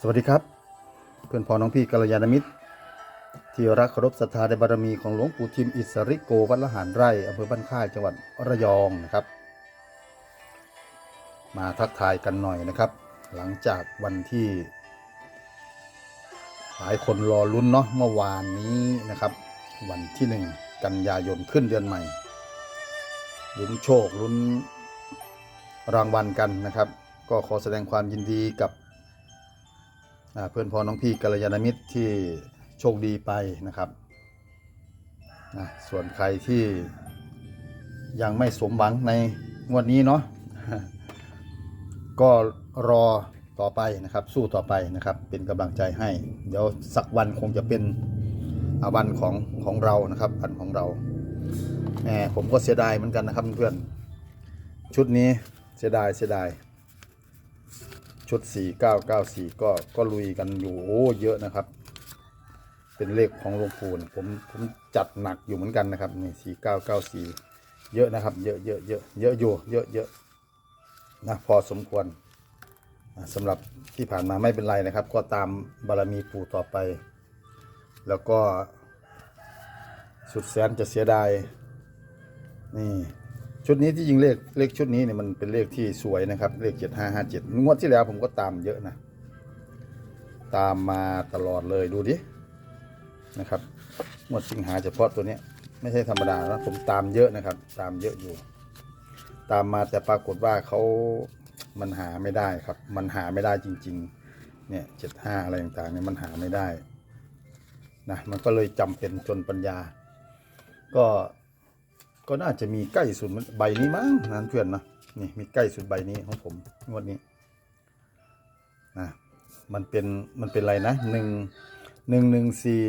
สวัสดีครับ เพื่อนพ้องน้องพี่กัลยาณมิตร ที่รักเคารพศรัทธาในบารมีของหลวงปู่ทิมอิสริโกวัดละหารไร่อำเภอบ้านค่ายจังหวัดระยองนะครับ มาทักทายกันหน่อยนะครับ หลังจากวันที่ หลายคนรอลุ้นเนาะเมื่อวานนี้นะครับ วันที่หนึ่งกันยายนขึ้นเดือนใหม่ลุ้นโชคลุ้นรางวัลกันนะครับ ก็ขอแสดงความยินดีกับ เพื่อนพ้องน้องพี่กัลยาณมิตรที่โชคดีไปนะครับนะส่วนใครที่ยังไม่สมหวังในงวดนี้เนาะก็รอต่อไปนะครับ สู้ต่อไปนะครับ เป็นกำลังใจให้ เดี๋ยวสักวันคงจะเป็นอวันของของเรานะครับวันของเราแหมผมก็เสียดายเหมือนกันนะครับเพื่อนชุดนี้เสียดายเสียดาย ชุด 4994 ก็ก็ลุยกันอยู่โอ้เยอะนะครับ เป็นเลขของหลวงปู่นผมผมจัดหนักอยู่เหมือนกันนะครับนี่4994 เยอะนะครับ เยอะเยอะเยอะเยอะอยู่เยอะเยอะนะพอสมควรสำหรับที่ผ่านมาไม่เป็นไรนะครับ ก็ตามบารมีปู่ต่อไป แล้วก็สุดแสนจะเสียดายนี่ ชุดนี้ที่จริงเลขเลขชุดนี้เนี่ยมันเป็นเลขที่สวยนะครับ เลขเจ็ดห้าห้าเจ็ดงวดที่แล้วผมก็ตามเยอะนะ ตามมาตลอดเลยดูดินะครับงวดสิงหาเฉพาะตัวเนี้ยไม่ใช่ธรรมดานะผมตามเยอะนะครับ ตามเยอะอยู่ ตามมาแต่ปรากฏว่าเขามันหาไม่ได้ครับ มันหาไม่ได้จริง ๆ เนี่ยเจ็ดห้าอะไรต่างๆเนี่ยมันหาไม่ได้นะมันก็เลยจำเป็นจนปัญญา ก็ ก็น่าจะมีใกล้สุดใบนี้มั้งนั้นเพื่อนนะนี่มีใกล้สุดใบนี้ของผมงวดนี้นะมันเป็นมันเป็นอะไรนะหนึ่งหนึ่งหนึ่งสี่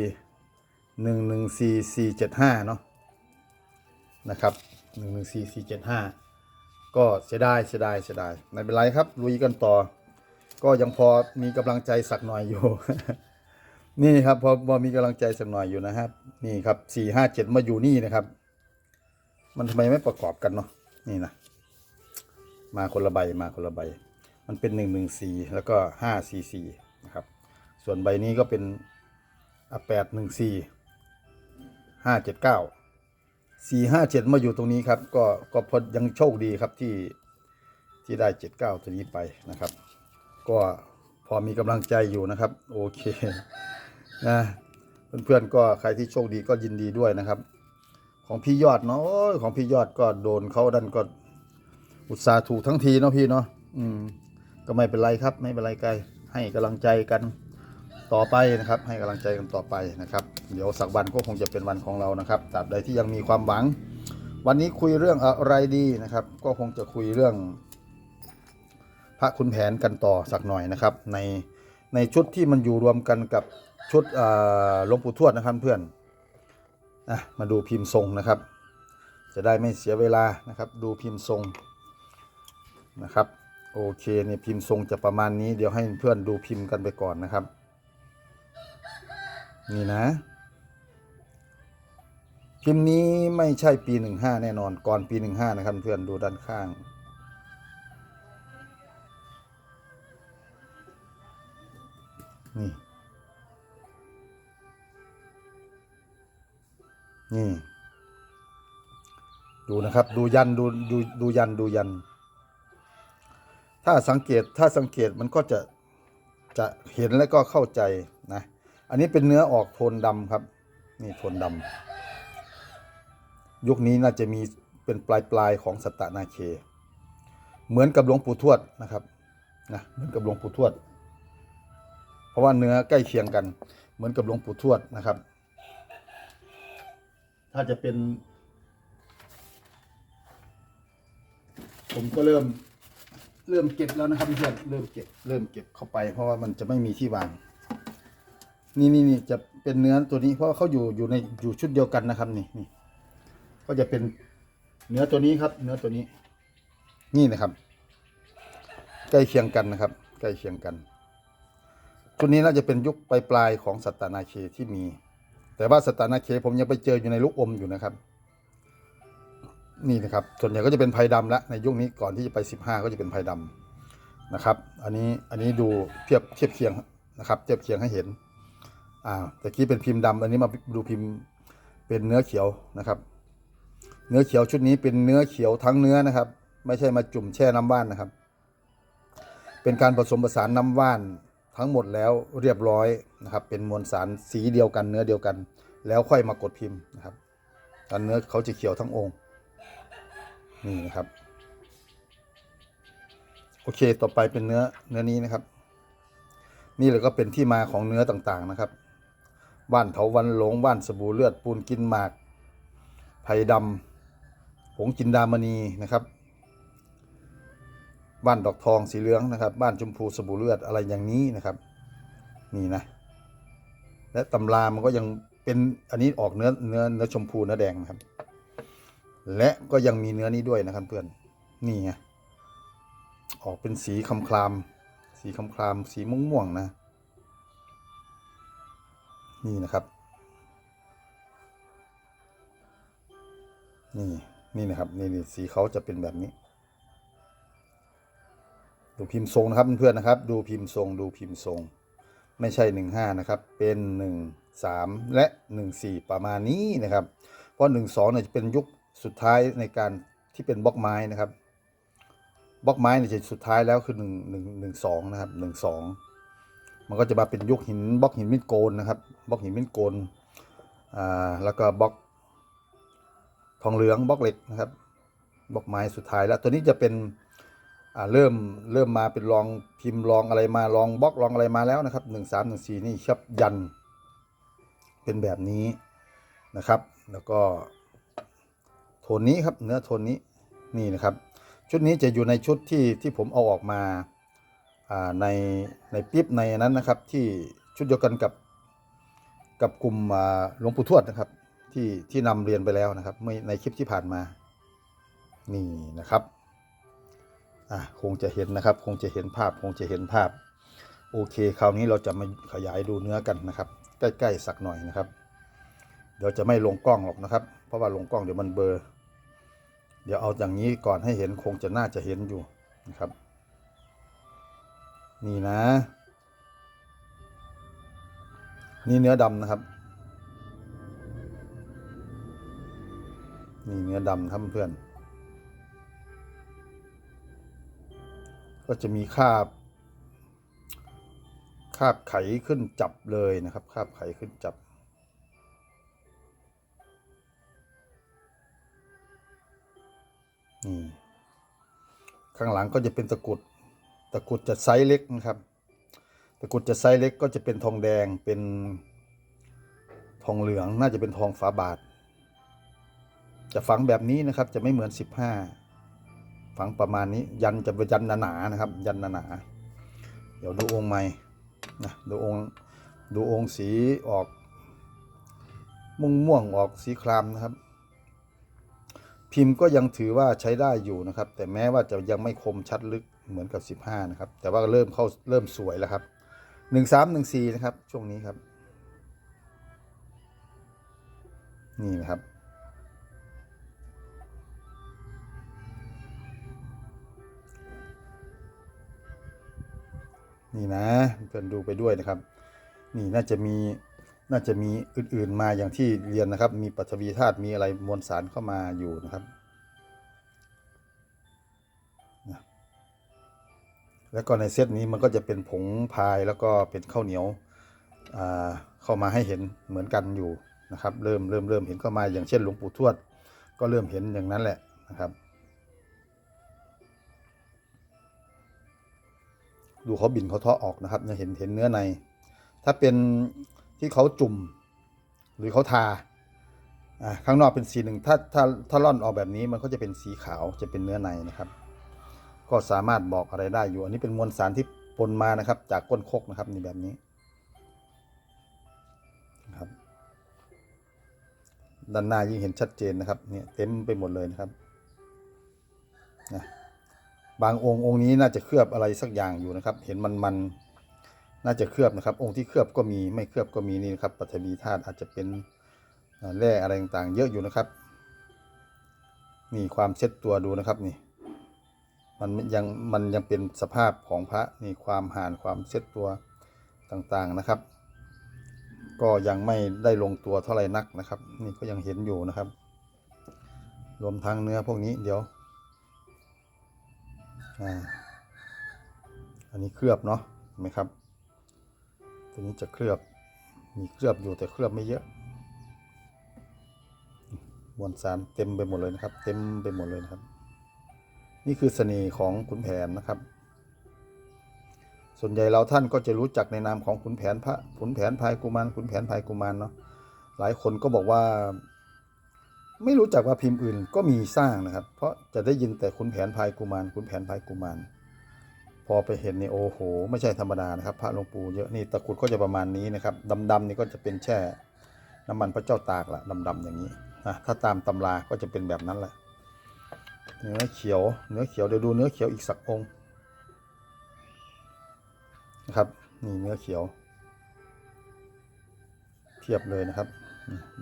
หนึ่งหนึ่งสี่สี่เจ็ดห้าเนาะนะครับหนึ่งหนึ่งสี่สี่เจ็ดห้าก็เสียดายเสียดายเสียดายไม่เป็นไรครับลุยกันต่อ ก็ยังพอมีกำลังใจสักหน่อยอยู่ นี่ครับพอพอมีกำลังใจสักหน่อยอยู่นะครับ นี่ครับสี่ห้าเจ็ดมาอยู่นี่นะครับ มันทำไมไม่ประกอบกันเนาะนี่นะมาคนละใบมาคนละใบ มันเป็นหนึ่งหนึ่งสี่แล้วก็ห้าสี่สี่นะครับ ส่วนใบนี้ก็เป็นแปดหนึ่งสี่ห้าเจ็ดเก้าสี่ห้าเจ็ดมาอยู่ตรงนี้ครับ ก็ก็พอยังโชคดีครับที่ที่ได้เจ็ดเก้าตัวนี้ไปนะครับ ก็พอมีกำลังใจอยู่นะครับ โอเคนะเพื่อนๆก็ใครที่โชคดีก็ยินดีด้วยนะครับ ของพี่ยอดเนาะของพี่ยอดก็โดนเขาดันก็อุตส่าห์ถูกทั้งทีเนาะพี่เนาะอืม ก็ไม่เป็นไรครับ ไม่เป็นไรไกลให้กำลังใจกันต่อไปนะครับ ให้กำลังใจกันต่อไปนะครับ เดี๋ยวสักวันก็คงจะเป็นวันของเรานะครับตราบใดที่ยังมีความหวัง วันนี้คุยเรื่องอะไรดีนะครับ ก็คงจะคุยเรื่อง พระคุณแผนกันต่อสักหน่อยนะครับ ในในชุดที่มันอยู่รวมกันกับชุดอ่าหลวงปู่ทวดนะครับเพื่อน อะมาดูพิมพ์ทรงนะครับ จะได้ไม่เสียเวลานะครับ ดูพิมพ์ทรงนะครับโอเคเนี่ยพิมพ์ทรงจะประมาณนี้เดี๋ยวให้เพื่อนดูพิมพ์กันไปก่อนนะครับ นี่นะ พิมพ์นี้ไม่ใช่ปีหนึ่งห้าแน่นอนก่อนปีหนึ่งห้านะครับเพื่อนดูด้านข้าง นี่ นี่ ดูนะครับ ดูยันดูดูดูยันดูยัน ถ้าสังเกตถ้าสังเกตมันก็จะจะเห็นแล้วก็เข้าใจนะ อันนี้เป็นเนื้อออกโทนดำครับ นี่โทนดำยุคนี้น่าจะมีเป็นปลายปลายของสัตตนาเค เหมือนกับหลวงปู่ทวดนะครับนะเหมือนกับหลวงปู่ทวด เพราะว่าเนื้อใกล้เคียงกัน เหมือนกับหลวงปู่ทวดนะครับ ถ้าจะเป็น ผมก็เริ่ม เริ่มเก็บแล้วนะครับเพื่อนเริ่มเก็บ เริ่มเก็บเข้าไป เพราะว่ามันจะไม่มีที่วาง นี่นี่นี่จะเป็นเนื้อตัวนี้เพราะเขาอยู่อยู่ในอยู่ชุดเดียวกันนะครับ นี่นี่ก็จะเป็นเนื้อตัวนี้ครับ เนื้อตัวนี้ นี่นะครับ ใกล้เคียงกันนะครับ ใกล้เคียงกันชุดนี้น่าจะเป็นยุคปลายปลายๆของสัตตนาเคที่มี แต่ว่าสตานาเคผมยังไปเจออยู่ในลูกอมอยู่นะครับ นี่นะครับ ส่วนใหญ่ก็จะเป็นไผ่ดำแล้วในยุคนี้ก่อนที่จะไป 15 ก็จะเป็นไผ่ดำนะครับ อันนี้อันนี้ดูเทียบเทียบเคียงนะครับเทียบเคียงให้เห็นอ่าแตะกี้เป็นพิมพ์ดำอันนี้มาดูพิมพ์เป็นเนื้อเขียวนะครับ เนื้อเขียวชุดนี้เป็นเนื้อเขียวทั้งเนื้อนะครับ ไม่ใช่มาจุ่มแช่น้ำว่านนะครับ เป็นการผสมผสานน้ำว่าน ทั้งหมดแล้วเรียบร้อยนะครับ เป็นมวลสารสีเดียวกันเนื้อเดียวกัน แล้วค่อยมากดพิมพ์นะครับตอนเนื้อเขาจะเขียวทั้งองค์นี่นะครับ โอเคต่อไปเป็นเนื้อเนื้อนี้นะครับ นี่เลยก็เป็นที่มาของเนื้อต่างๆนะครับว่านเถาวันหลงว่านสบู่เลือดปูนกินหมากไผ่ดำผงจินดามณีนะครับ บ้านดอกทองสีเหลืองนะครับ บ้านชมพูสบู่เลือดอะไรอย่างนี้นะครับ นี่นะ และตำรามันก็ยังเป็นอันนี้ออกเนื้อเนื้อเนื้อชมพูเนื้อแดงนะครับ และก็ยังมีเนื้อนี้ด้วยนะครับเพื่อนนี่ไงออกเป็นสีคำคลาม สีคำคลาม สีม่วงม่วงๆนะ นี่นะครับ นี่นี่นะครับนี่นี่สีเขาจะเป็นแบบนี้ ดูพิมพ์ทรงนะครับเพื่อนๆนะครับ ดูพิมพ์ทรงดูพิมพ์ทรง ไม่ใช่หนึ่งห้านะครับ เป็นหนึ่งสามและหนึ่งสี่ประมาณนี้นะครับ เพราะหนึ่งสองเนี่ยจะเป็นยุคสุดท้ายในการที่เป็นบล็อกไม้นะครับบล็อกไม้เนี่ยจะสุดท้ายแล้วคือหนึ่งหนึ่งหนึ่งสองนะครับหนึ่งสองมันก็จะมาเป็นยุคหินบล็อกหินมิดโกนนะครับบล็อกหินมิดโกนอ่าแล้วก็บล็อกทองเหลืองบล็อกเหล็กนะครับบล็อกไม้สุดท้ายแล้วตัวนี้จะเป็น เริ่มเริ่มมาเป็นรองพิมพ์รองอะไรมาลองบล็อกลองอะไรมาแล้วนะครับหนึ่งสามหนึ่งสี่นี่ครับยัน เป็นแบบนี้นะครับ แล้วก็โทนนี้ครับเนื้อโทนนี้นี่นะครับ ชุดนี้จะอยู่ในชุดที่ที่ผมเอาออกมาอ่าในในปิ๊บในนั้นนะครับ ที่ชุดเดียวกันกับกับกลุ่มอ่าหลวงปู่ทวดนะครับที่ที่นำเรียนไปแล้วนะครับในคลิปที่ผ่านมานี่นะครับ อะคงจะเห็นนะครับ คงจะเห็นภาพ คงจะเห็นภาพ โอเค คราวนี้เราจะมาขยายดูเนื้อกันนะครับ ใกล้ๆสักหน่อยนะครับ เดี๋ยวจะไม่ลงกล้องหรอกนะครับ เพราะว่าลงกล้องเดี๋ยวมันเบลอเดี๋ยวเอาอย่างนี้ก่อนให้เห็นคงจะน่าจะเห็นอยู่นะครับ นี่นะ นี่เนื้อดำนะครับ นี่เนื้อดำครับเพื่อน ก็จะมีคาบคาบไขขึ้นจับเลยนะครับคาบไขขึ้นจับ นี่ข้างหลังก็จะเป็นตะกุดตะกุดจะไซส์เล็กนะครับ ตะกุดจะไซส์เล็กก็จะเป็นทองแดงเป็นทองเหลืองน่าจะเป็นทองฝาบาท จะฝังแบบนี้นะครับจะไม่เหมือนสิบห้า ฝังประมาณนี้ยันจะเป็นยันหนาๆนะครับ ยันหนาๆเดี๋ยวดูองค์ใหม่นะดูองค์ดูองค์สีออกม่วงม่วงๆออกสีครามนะครับ พิมพ์ก็ยังถือว่าใช้ได้อยู่นะครับ แต่แม้ว่าจะยังไม่คมชัดลึกเหมือนกับ 15 นะครับ แต่ว่าเริ่มเข้าเริ่มสวยแล้วครับ 1314 นะครับ ช่วงนี้ครับ นี่นะครับ นี่นะเพื่อนดูไปด้วยนะครับ นี่น่าจะมีน่าจะมีอื่นๆมาอย่างที่เรียนนะครับ มีปัทวีธาตุมีอะไรมวลสารเข้ามาอยู่นะครับ แล้วก็ในเซตนี้มันก็จะเป็นผงพายแล้วก็เป็นข้าวเหนียวอ่าเข้ามาให้เห็นเหมือนกันอยู่นะครับ เริ่มเริ่มเริ่มเห็นเข้ามาอย่างเช่นหลวงปู่ทวด ก็เริ่มเห็นอย่างนั้นแหละนะครับ ดูเขาบินเขาทาะออกนะครับจะเห็นเห็นเนื้อใน ถ้าเป็นที่เขาจุ่มหรือเขาทาข้างนอกเป็นสีหนึ่งถ้าถ้าถ้าล่อนออกแบบนี้มันก็จะเป็นสีขาวจะเป็นเนื้อในนะครับ ก็สามารถบอกอะไรได้อยู่ อันนี้เป็นมวลสารที่ปนมานะครับ จากก้นคกนะครับในแบบนี้ครับด้านหน้ายิ่งเห็นชัดเจนนะครับเนี่ยเต็มไปหมดเลยนะครับนะ บางองค์องค์นี้น่าจะเคลือบอะไรสักอย่างอยู่นะครับ เห็นมันมันน่าจะเคลือบนะครับ องค์ที่เคลือบก็มีไม่เคลือบก็มีนี่นะครับปัทวีธาตุอาจจะเป็นแร่อะไรต่างๆ เยอะอยู่นะครับ นี่ความเช็ดตัวดูนะครับนี่ มันยังมันยังเป็นสภาพของพระนี่ความห่านความเช็ดตัวต่างๆนะครับ ก็ยังไม่ได้ลงตัวเท่าไหร่นักนะครับ นี่ก็ยังเห็นอยู่นะครับ รวมทั้งเนื้อพวกนี้เดี๋ยว อ่าอันนี้เคลือบเนาะเห็นไหมครับ ตัวนี้จะเคลือบมีเคลือบอยู่แต่เคลือบไม่เยอะมวลสารเต็มไปหมดเลยนะครับ เต็มไปหมดเลยนะครับ นี่คือเสน่ห์ของขุนแผนนะครับ ส่วนใหญ่เราท่านก็จะรู้จักในนามของขุนแผนพระขุนแผนพายกุมารขุนแผนพายกุมารเนาะหลายคนก็บอกว่า ไม่รู้จักว่าพิมพ์อื่นก็มีสร้างนะครับ เพราะจะได้ยินแต่ขุนแผนพายกุมารขุนแผนพายกุมารพอไปเห็นนี่โอ้โห ไม่ใช่ธรรมดานะครับ พระหลวงปู่เยอะนี่ตะกรุดก็จะประมาณนี้นะครับดำๆนี่ก็จะเป็นแช่น้ำมันพระเจ้าตากละดำๆอย่างนี้นะถ้าตามตำราก็จะเป็นแบบนั้นแหละเนื้อเขียวเนื้อเขียวเดี๋ยวดูเนื้อเขียวอีกสักองค์นะครับนี่เนื้อเขียวเพียบเลยนะครับ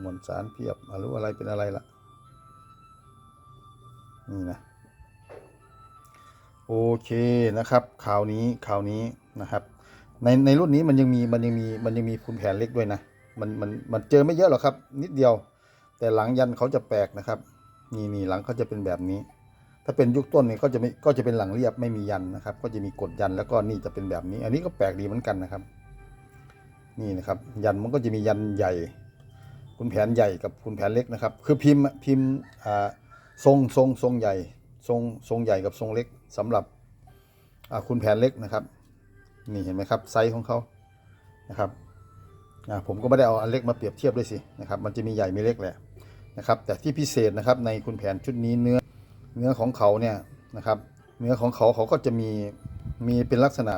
มวลสารเพียบอารู้อะไรเป็นอะไรละนี่นะ โอเคนะครับข่าวนี้ข่าวนี้นะครับ ในในรุ่นนี้มันยังมีมันยังมีมันยังมีคุณแผนเล็กด้วยนะมันมันมันเจอไม่เยอะหรอกครับ นิดเดียว แต่หลังยันเขาจะแปลกนะครับ นี่นี่หลังเขาจะเป็นแบบนี้ ถ้าเป็นยุคต้นเนี่ยก็จะไม่ก็จะเป็นหลังเรียบไม่มียันนะครับ ก็จะมีกดยันแล้วก็นี่จะเป็นแบบนี้ อันนี้ก็แปลกดีเหมือนกันนะครับ นี่นะครับ ยันมันก็จะมียันใหญ่ คุณแผนใหญ่กับคุณแผนเล็กนะครับ คือพิมพ์พิมพ์อ่าทรงทรงทรงใหญ่ทรงทรงใหญ่กับทรงเล็กสำหรับคุณแผนเล็กนะครับ นี่เห็นไหมครับไซส์ของเขานะครับผมก็ไม่ได้เอาอันเล็กมาเปรียบเทียบด้วยสินะครับ มันจะมีใหญ่มีเล็กแหละนะครับ แต่ที่พิเศษนะครับในคุณแผนชุดนี้เนื้อเนื้อของเขาเนี่ยนะครับเนื้อของเขาเขาก็จะมีมีเป็นลักษณะ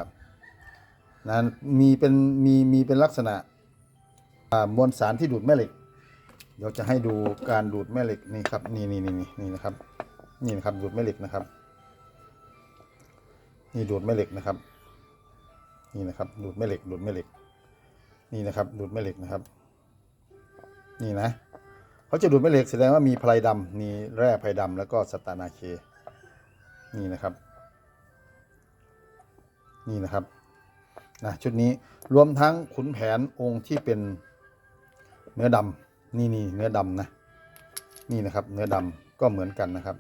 นะมีเป็นมีมีเป็นลักษณะมวลสารที่ดูดแม่เหล็ก เดี๋ยวจะให้ดูการดูดแม่เหล็กนี่ครับนี่นี่นี่นี่นี่นะครับ นี่นะครับดูดแม่เหล็กนะครับ นี่ดูดแม่เหล็กนะครับ นี่นะครับ ดูดแม่เหล็ก ดูดแม่เหล็ก นี่นะครับ ดูดแม่เหล็กนะครับ นี่นะเขาจะดูดแม่เหล็กแสดงว่ามีพลายดำมีแร่พลายดำแล้วก็สตานาเค นี่นะครับ นี่นะครับนะชุดนี้รวมทั้งขุนแผนองค์ที่เป็นเนื้อดำ นี่นี่เนื้อดำนะ นี่นะครับ เนื้อดำก็เหมือนกันนะครับ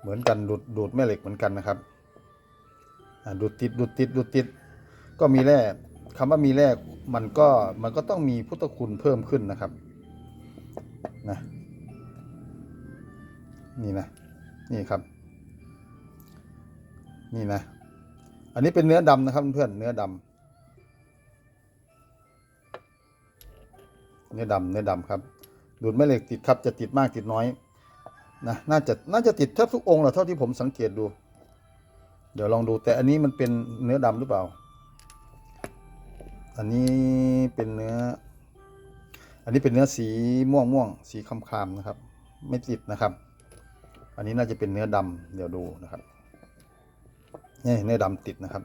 เหมือนกันดูดดูดแม่เหล็กเหมือนกันนะครับดูดติดดูดติดดูดติด ก็มีแร่คำว่ามีแร่มันก็มันก็ต้องมีพุทธคุณเพิ่มขึ้นนะครับนะนี่นะนี่ครับ นี่นะ อันนี้เป็นเนื้อดำนะครับเพื่อนเนื้อดำ เนื้อดำเนื้อดำครับ ดูดแม่เหล็กติดครับจะติดมากติดน้อยนะน่าจะน่าจะติดแทบทุกองค์แหละเท่าที่ผมสังเกตดู เดี๋ยวลองดูแต่อันนี้มันเป็นเนื้อดำหรือเปล่า อันนี้เป็นเนื้อ อันนี้เป็นเนื้อสีม่วงม่วงสีคำคามนะครับ ไม่ติดนะครับ อันนี้น่าจะเป็นเนื้อดำเดี๋ยวดูนะครับนี่เนื้อดำติดนะครับ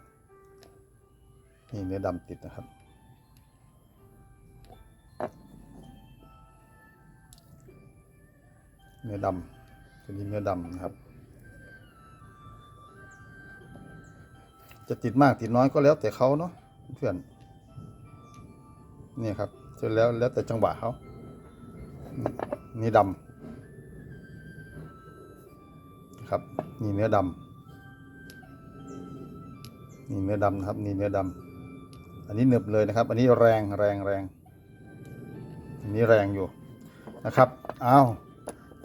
นี่เนื้อดำติดนะครับ เนื้อดำตัวนี้เนื้อดำนะครับ จะติดมากติดน้อยก็แล้วแต่เขาเนาะเพื่อนนี่ครับเสร็จแล้วแล้วแต่จังหวะเขานี่ดำครับนี่เนื้อดำนี่เนื้อดำนะครับนี่เนื้อดำอันนี้หนึบเลยนะครับ อันนี้แรงแรงแรงอันนี้แรงอยู่นะครับอ้าว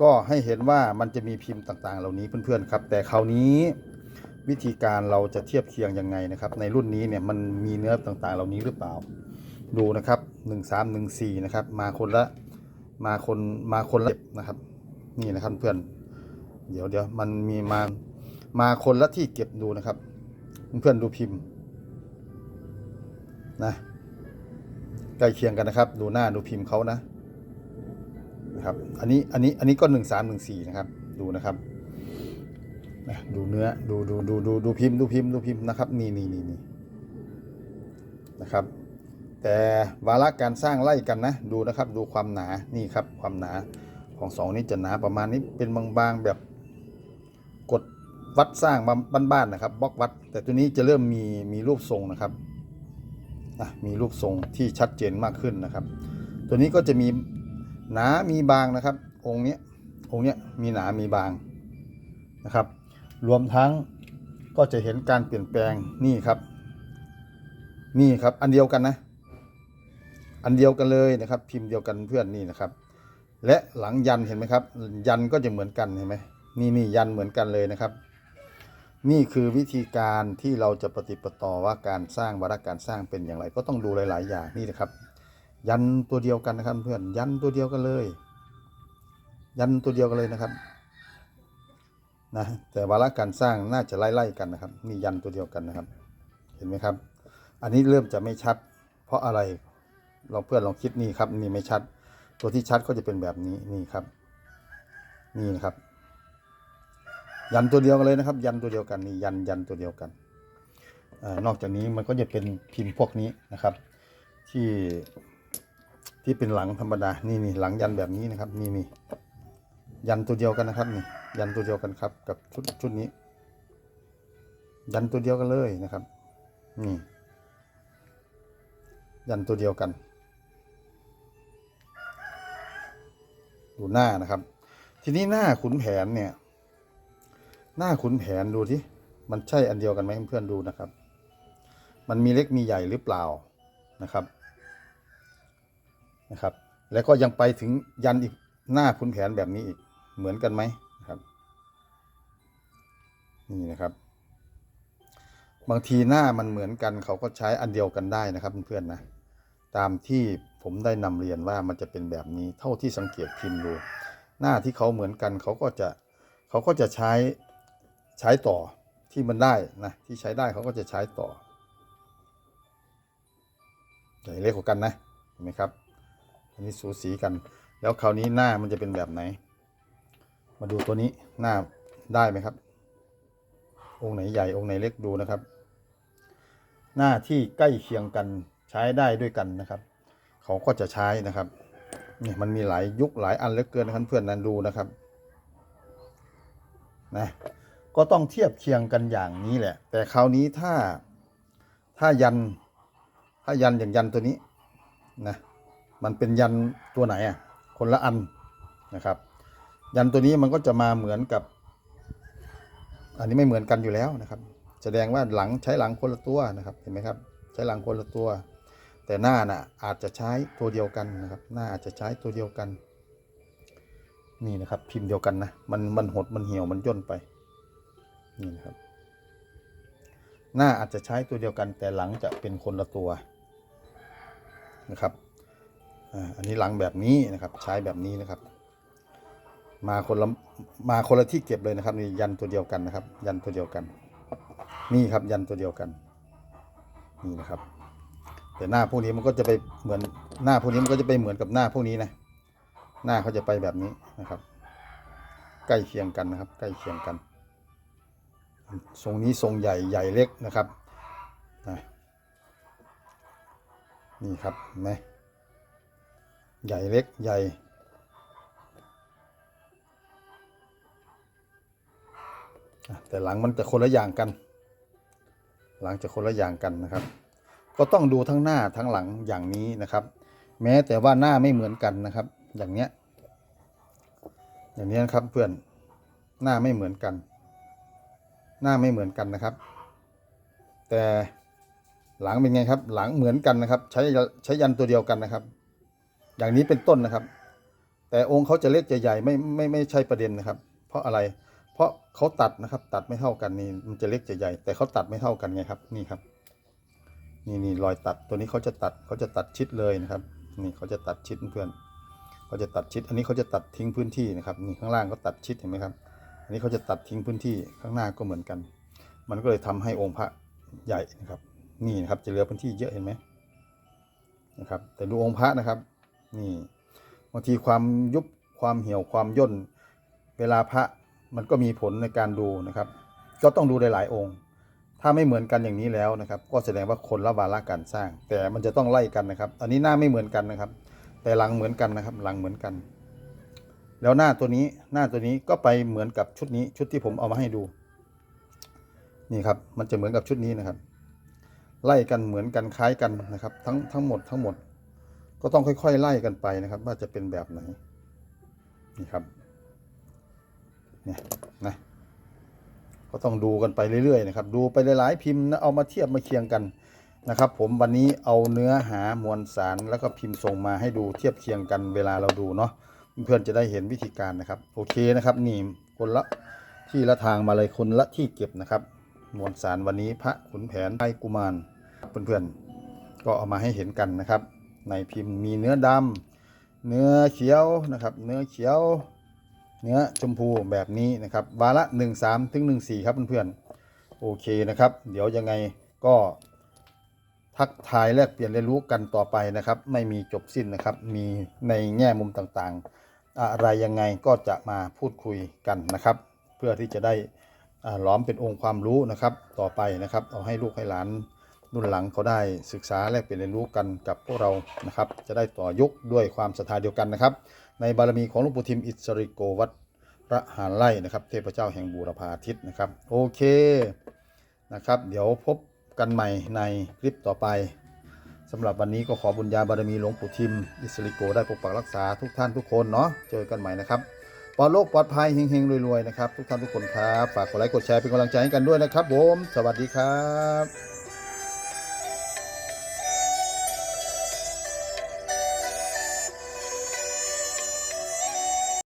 ก็ให้เห็นว่ามันจะมีพิมพ์ต่างๆ เหล่านี้เพื่อนๆครับ แต่คราวนี้วิธีการเราจะเทียบเคียงยังไงนะครับ ในรุ่นนี้เนี่ยมันมีเนื้อต่างๆ เหล่านี้หรือเปล่า ดูนะครับหนึ่งสามหนึ่งสี่นะครับ มาคนละมาคนมาคนละนะครับ นี่นะครับเพื่อน เดี๋ยวเดี๋ยวมันมีมามาคนละที่เก็บดูนะครับ เพื่อนดูพิมพ์นะใกล้เคียงกันนะครับ ดูหน้าดูพิมพ์เขานะ นะครับ อันนี้อันนี้อันนี้ก็หนึ่งสามหนึ่งสี่นะครับ ดูนะครับนะดูเนื้อดูดูดูดูดูพิมพ์ดูพิมพ์ดูพิมพ์นะครับ นี่นี่นี่นี่นะครับ แต่วาระการสร้างไล่กันนะ ดูนะครับดูความหนานี่ครับความหนาของสองนี้จะหนาประมาณนี้เป็นบางๆแบบกดวัดสร้างมาบ้านๆนะครับบล็อกวัด แต่ตัวนี้จะเริ่มมีมีรูปทรงนะครับนะมีรูปทรงที่ชัดเจนมากขึ้นนะครับ ตัวนี้ก็จะมี หนามีบางนะครับ องค์นี้องค์นี้มีหนามีบางนะครับ รวมทั้งก็จะเห็นการเปลี่ยนแปลงนี่ครับ นี่ครับอันเดียวกันนะ อันเดียวกันเลยนะครับ พิมพ์เดียวกันเพื่อนนี่นะครับ และหลังยันเห็นไหมครับ ยันก็จะเหมือนกันเห็นไหมนี่นี่ยันเหมือนกันเลยนะครับ นี่คือวิธีการที่เราจะปฏิปต่อว่าการสร้างวาระการสร้างเป็นอย่างไร ก็ต้องดูหลาย ๆ อย่างนี่นะครับ ยันตัวเดียวกันนะครับเพื่อนยันตัวเดียวกันเลย ยันตัวเดียวกันเลยนะครับนะแต่วาระการสร้างน่าจะไล่ๆกันนะครับนี่ยันตัวเดียวกันนะครับ เห็นไหมครับ อันนี้เริ่มจะไม่ชัด เพราะอะไรเราเพื่อนลองคิดนี่ครับนี่ไม่ชัด ตัวที่ชัดก็จะเป็นแบบนี้นี่ครับ นี่นะครับ ยันตัวเดียวกันเลยนะครับ ยันตัวเดียวกันนี่ยันยันตัวเดียวกันอนอกจากนี้มันก็จะเป็นพิมพ์พวกนี้นะครับ ที่ ที่เป็นหลังธรรมดา นี่นี่หลังยันแบบนี้นะครับ นี่นี่ยันตัวเดียวกันนะครับนี่ยันตัวเดียวกันครับ กับชุดชุดนี้ ยันตัวเดียวกันเลยนะครับ นี่ ยันตัวเดียวกัน ดูหน้านะครับ ทีนี้หน้าขุนแผนเนี่ย หน้าขุนแผนดูที่มันใช่อันเดียวกันไหมเพื่อนๆดูนะครับ มันมีเล็กมีใหญ่หรือเปล่านะครับ นะครับ แล้วก็ยังไปถึงยันอีกหน้าขุนแผนแบบนี้อีกเหมือนกันไหมนะครับ นี่นะครับ บางทีหน้ามันเหมือนกัน เขาก็ใช้อันเดียวกันได้นะครับเพื่อนๆนะตามที่ผมได้นำเรียนว่ามันจะเป็นแบบนี้เท่าที่สังเกตพิมพ์ดู หน้าที่เขาเหมือนกันเขาก็จะเขาก็จะใช้ใช้ต่อที่มันได้นะที่ใช้ได้เขาก็จะใช้ต่อใหญ่เล็กกว่ากันนะเห็นไหมครับ อันนี้สูสีกัน แล้วคราวนี้หน้ามันจะเป็นแบบไหน มาดูตัวนี้หน้าได้ไหมครับ องค์ไหนใหญ่องค์ไหนเล็กดูนะครับ หน้าที่ใกล้เคียงกันใช้ได้ด้วยกันนะครับ เขาก็จะใช้นะครับเนี่ยมันมีหลายยุคหลายอันเหลือเกินนะครับเพื่อนนั้นดูนะครับนะก็ต้องเทียบเคียงกันอย่างนี้แหละ แต่คราวนี้ถ้าถ้ายัน ถ้ายันอย่างยันตัวนี้นะ มันเป็นยันตัวไหนอะคนละอันนะครับ ยันตัวนี้มันก็จะมาเหมือนกับ อันนี้ไม่เหมือนกันอยู่แล้วนะครับ แสดงว่าหลังใช้หลังคนละตัวนะครับเห็นไหมครับ ใช้หลังคนละตัว แต่หน้าน่ะอาจจะใช้ตัวเดียวกันนะครับ หน้าอาจจะใช้ตัวเดียวกัน นี่นะครับ พิมพ์เดียวกันนะมันมันหดมันเหี่ยวมันย่นไปนี่นะครับหน้าอาจจะใช้ตัวเดียวกันแต่หลังจะเป็นคนละตัวนะครับ อันนี้หลังแบบนี้นะครับ ใช้แบบนี้นะครับ มาคนละมาคนละที่เก็บเลยนะครับนี่ยันตัวเดียวกันนะครับ ยันตัวเดียวกัน นี่ครับยันตัวเดียวกันนี่นะครับ แต่หน้าพวกนี้มันก็จะไปเหมือนหน้าพวกนี้มันก็จะไปเหมือนกับหน้าพวกนี้นะหน้าเขาจะไปแบบนี้นะครับ ใกล้เคียงกันนะครับ ใกล้เคียงกันทรงนี้ทรงใหญ่ใหญ่เล็กนะครับนะนี่ครับเห็นไหม ใหญ่เล็กใหญ่แต่หลังมันจะคนละอย่างกัน หลังจะคนละอย่างกันนะครับ ก็ต้องดูทั้งหน้าทั้งหลังอย่างนี้นะครับ แม้แต่ว่าหน้าไม่เหมือนกันนะครับ อย่างเนี้ย อย่างนี้นะครับเพื่อน หน้าไม่เหมือนกัน หน้าไม่เหมือนกันนะครับ แต่หลังเป็นไงครับ หลังเหมือนกันนะครับ ใช้ใช้ยันตัวเดียวกันนะครับ อย่างนี้เป็นต้นนะครับ แต่องค์เขาจะเล็กจะใหญ่ไม่ไม่ไม่ใช่ประเด็นนะครับ เพราะอะไร เพราะเขาตัดนะครับ ตัดไม่เท่ากันนี่มันจะเล็กจะใหญ่ แต่เขาตัดไม่เท่ากันไงครับ นี่ครับ นี่นี่รอยตัดตัวนี้เขาจะตัดเขาจะตัดชิดเลยนะครับ นี่เขาจะตัดชิดเพื่อนเขาจะตัดชิด อันนี้เขาจะตัดทิ้งพื้นที่นะครับ นี่ข้างล่างเขาตัดชิดเห็นไหมครับ อันนี้เขาจะตัดทิ้งพื้นที่ข้างหน้าก็เหมือนกัน มันก็เลยทำให้องค์พระใหญ่นะครับ นี่นะครับจะเหลือพื้นที่เยอะเห็นไหมนะครับ แต่ดูองค์พระนะครับ นี่บางทีความยุบความเหี่ยวความย่น เวลาพระมันก็มีผลในการดูนะครับ ก็ต้องดูหลายๆองค์ ถ้าไม่เหมือนกันอย่างนี้แล้วนะครับ ก็แสดงว่าคนละวาระการสร้าง แต่มันจะต้องไล่กันนะครับ อันนี้หน้าไม่เหมือนกันนะครับ แต่หลังเหมือนกันนะครับ หลังเหมือนกัน แล้วหน้าตัวนี้หน้าตัวนี้ก็ไปเหมือนกับชุดนี้ชุดที่ผมเอามาให้ดู นี่ครับ มันจะเหมือนกับชุดนี้นะครับ ไล่กันเหมือนกันคล้ายกันนะครับ ทั้งทั้งหมดทั้งหมด ก็ต้องค่อย ๆ ไล่กันไปนะครับ ว่าจะเป็นแบบไหนนี่ครับเนี่ยนะก็ต้องดูกันไปเรื่อยๆนะครับ ดูไปหลายๆพิมพ์นะเอามาเทียบมาเคียงกันนะครับ ผมวันนี้เอาเนื้อหามวลสารแล้วก็พิมพ์ส่งมาให้ดูเทียบเคียงกันเวลาเราดูเนาะเพื่อนจะได้เห็นวิธีการนะครับ โอเคนะครับ นี่คนละที่ละทางมาเลยคนละที่เก็บนะครับมวลสารวันนี้พระขุนแผนไทกุมารเพื่อนๆก็เอามาให้เห็นกันนะครับ ในพิมพ์มีเนื้อดำเนื้อเขียวนะครับ เนื้อเขียว เนื้อชมพูแบบนี้นะครับวาระ 1 3 ถึง 1 4 ครับเพื่อนๆโอเคนะครับ เดี๋ยวยังไงก็ทักทายแลกเปลี่ยนเรียนรู้กันต่อไปนะครับ ไม่มีจบสิ้นนะครับ มีในแง่มุมต่างๆ อะไรยังไงก็จะมาพูดคุยกันนะครับ เพื่อที่จะได้หลอมเป็นองค์ความรู้นะครับ ต่อไปนะครับ เอาให้ลูกให้หลาน รุ่นหลังเขาได้ศึกษาแลกเปลี่ยนเรียนรู้กันกับพวกเรานะครับ จะได้ต่อยุคด้วยความศรัทธาเดียวกันนะครับ ในบารมีของหลวงปู่ทิมอิสริโกวัดพระหาไล่นะครับ เทพเจ้าแห่งบูรพาทิตนะครับ โอเคนะครับ เดี๋ยวพบกันใหม่ในคลิปต่อไปสำหรับวันนี้ก็ขอบุญญาบารมีหลวงปู่ทิม อิสริโกได้ปกปักรักษาทุกท่านทุกคนเนาะเจอกันใหม่นะครับปลอดโรคปลอดภัยเฮงๆรวยๆนะครับทุกท่านทุกคนครับฝากกดไลค์กดแชร์เป็นกำลังใจให้กันด้วยนะครับผม สวัสดีครับ